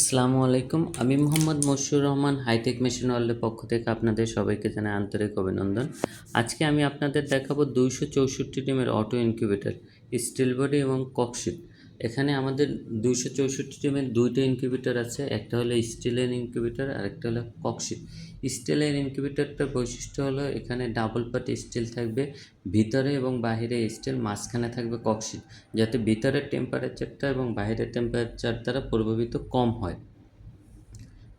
আসসালামু আলাইকুম। আমি Mohammad Moshiur Rahman hi tech machine ওয়ার্ল্ডের পক্ষ থেকে আপনাদের সবাইকে জানাই আন্তরিক অভিনন্দন। আজকে আমি আপনাদের দেখাবো দুইশো চৌষট্টি ডিমের অটো ইনকিউবেটর স্টিল বডি এবং ককশিট এখানে আমাদের দুইশো চৌষট্টি টিমের দুইটা ইনকিউবেটর আছে, একটা হলো স্টিলের ইনকিউবেটর আর একটা হলো ককশিট স্টিলের ইনকিউবেটরটার বৈশিষ্ট্য হলো এখানে ডাবল পার্ট স্টিল থাকবে, ভিতরে এবং বাহিরে স্টিল মাঝখানে থাকবে ককশিট যাতে ভিতরের টেম্পারেচারটা এবং বাইরের টেম্পারেচার দ্বারা প্রভাবিত কম হয়।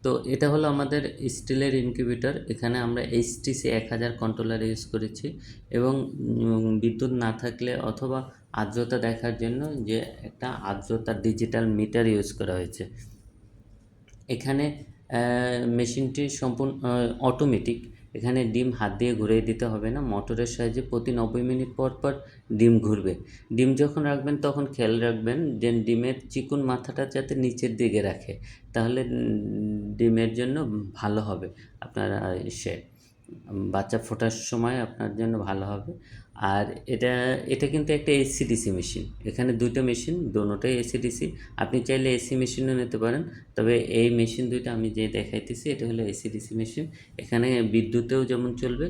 তো এটা হলো আমাদের স্টিলের ইনকিউবেটর এখানে আমরা এইচটিসি এক হাজার কন্ট্রোলার ইউজ করেছি এবং বিদ্যুৎ না থাকলে অথবা আর্দ্রতা দেখার জন্য যে একটা আর্দ্রতা ডিজিটাল মিটার ইউজ করা হয়েছে। এখানে মেশিনটি সম্পূর্ণ অটোমেটিক এখানে ডিম হাত দিয়ে ঘুরিয়ে দিতে হবে না। মোটরের সাহায্যে প্রতি নব্বই মিনিট পর পর ডিম ঘুরবে। ডিম যখন রাখবেন, তখন খেয়াল রাখবেন যে ডিমের চিকুন মাথাটা যাতে নিচের দিকে রাখে। তাহলে ডিমের জন্য ভালো হবে আপনার সে বাচ্চা ফোটার সময় আপনার জন্য ভালো হবে। আর এটা এটা কিন্তু একটা এসিডিসি মেশিন এখানে দুটো মেশিন দোনোটাই এসিডিসি আপনি চাইলে এসি মেশিনও নিতে পারেন। তবে এই মেশিন দুইটা আমি যে দেখাইতেছি, এটা হলো এসিডিসি মেশিন এখানে বিদ্যুতেও যেমন চলবে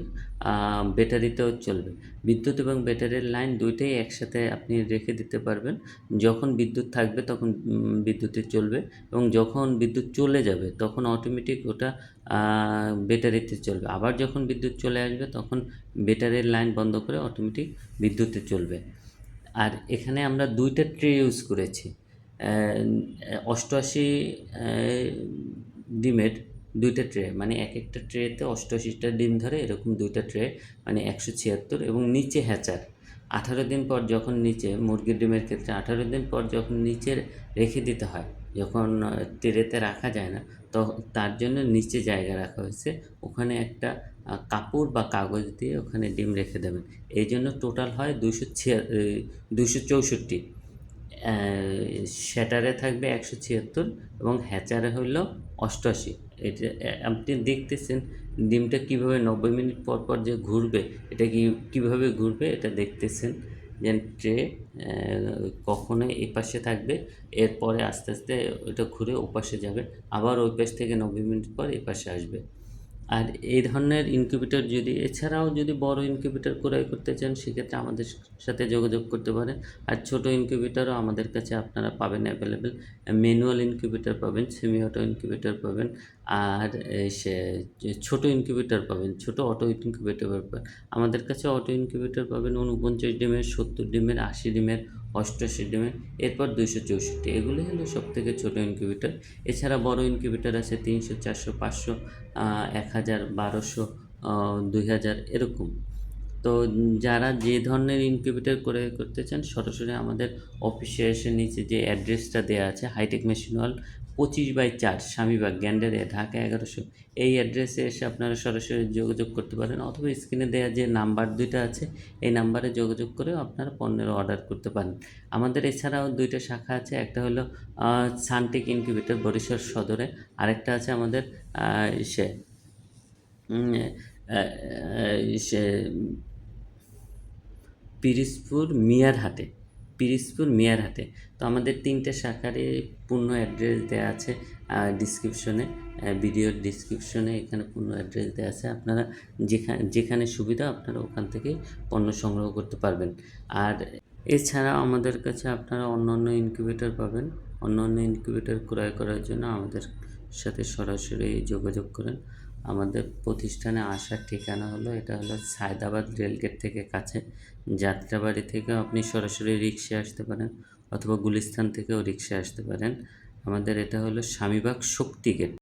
ব্যাটারিতেও চলবে। বিদ্যুৎ এবং ব্যাটারির লাইন দুইটাই একসাথে আপনি রেখে দিতে পারবেন। যখন বিদ্যুৎ থাকবে তখন বিদ্যুতে চলবে এবং যখন বিদ্যুৎ চলে যাবে তখন অটোমেটিক ওটা ব্যাটারিতে চলবে। আবার যখন বিদ্যুৎ চলে আসবে তখন ব্যাটারির লাইন বন্ধ করে অটোমেটিক বিদ্যুতে চলবে। আর এখানে আমরা দুইটা ট্রে ইউজ করেছি। অষ্টআশি ডিমের দুইটা ট্রে মানে এক একটা ট্রেতে অষ্টআশিটা ডিম ধরে এরকম দুইটা ট্রে মানে একশো ছিয়াত্তর এবং নিচে হ্যাচার। আঠারো দিন পর যখন নিচে, মুরগির ডিমের ক্ষেত্রে আঠারো দিন পর যখন নিচে রেখে দিতে হয়, যখন ট্রেতে রাখা যায় না, তো তার জন্য নিচে জায়গা রাখা হয়েছে। ওখানে একটা কাপড় বা কাগজ দিয়ে ওখানে ডিম রেখে দেবেন। এই জন্য টোটাল হয় দুশো ছিয়া দুশো চৌষট্টি। শ্যাটারে থাকবে একশো ছিয়াত্তর এবং হ্যাচারে হইল অষ্টআশি। এটা আপনি দেখতেছেন ডিমটা কীভাবে নব্বই মিনিট পর পর যে ঘুরবে, এটা কি, কীভাবে ঘুরবে এটা দেখতেছেন। যে ট্রে কখনো এই পাশে থাকবে, এরপরে আস্তে আস্তে ওটা ঘুরে ও পাশে যাবে, আবার ওই পাশ থেকে নব্বই মিনিট পর এই পাশে আসবে। আর এই ধরনের ইনকিউবেটর যদি, এছাড়াও যদি বড় ইনকিউবেটর ক্রয় করতে চান, সেক্ষেত্রে আমাদের সাথে যোগাযোগ করতে পারেন। আর ছোট ইনকিউবেটরও আমাদের কাছে আপনারা পাবেন অ্যাভেলেবেল ম্যানুয়াল ইনকিউবেটর পাবেন সেমি অটো ইনকিউবেটর পাবেন, আর সে ছোট ইনকিউবেটর পাবেন, ছোট অটো ইনকিউবেটর পাবেন। আমাদের কাছে অটো ইনকিউবেটর পাবেন উনপঞ্চাশ ডিমের, সত্তর ডিমের, আশি ডিমের অষ্টআশি ডিমের এরপর দুইশো চৌষট্টি। এগুলি হলো সব থেকে ছোটো ইনকিউবেটর এছাড়া বড় ইনকিউবেটার আছে তিনশো, চারশো, পাঁচশো এক হাজার, বারোশো দুই হাজার, এরকম। তো যারা যে ধরনের ইনকিউবেটার করে করতে চান, সরাসরি আমাদের অফিসে এসে নিচে যে অ্যাড্রেসটা দেওয়া আছে হাইটেক মেশিন হল পঁচিশ বাই চার স্বামীবাগ, গ্যান্ডারে, ঢাকা এগারোশো। এই অ্যাড্রেসে এসে আপনারা সরাসরি যোগাযোগ করতে পারেন অথবা স্ক্রিনে দেওয়া যে নাম্বার দুইটা আছে, এই নাম্বারে যোগাযোগ করেও আপনারা পণ্যের অর্ডার করতে পারেন। আমাদের এছাড়াও দুইটা শাখা আছে, একটা হলো সানটেক ইনকিউবেটর বরিশাল সদরে, আরেকটা আছে আমাদের সে সে পিরিজপুর মিয়ার হাটে পিরিজপুর মিয়ার হাটে তো আমাদের তিনটে শাখারই পূর্ণ অ্যাড্রেস দেওয়া আছে ডিসক্রিপশনে ভিডিওর ডিসক্রিপশনে এখানে পূর্ণ অ্যাড্রেস দেওয়া আছে। আপনারা যেখানে যেখানে সুবিধা আপনারা ওখান থেকে পণ্য সংগ্রহ করতে পারবেন। আর এছাড়া আমাদের কাছে আপনারা অন্য অন্য ইনকিউবেটর পাবেন। অন্য অন্য ইনকিউবেটর ক্রয় করার জন্য আমাদের সাথে সরাসরি যোগাযোগ করেন। আমাদের প্রতিষ্ঠানে আসার ঠিকানা হলো, এটা হলো সায়দাবাদ রেলগেট থেকে কাছে। যাত্রাবাড়ি থেকেও আপনি সরাসরি রিক্সে আসতে পারেন অথবা গুলিস্তান থেকেও রিক্সা আসতে পারেন। আমাদের এটা হলো স্বামীবাগ শক্তি গেট।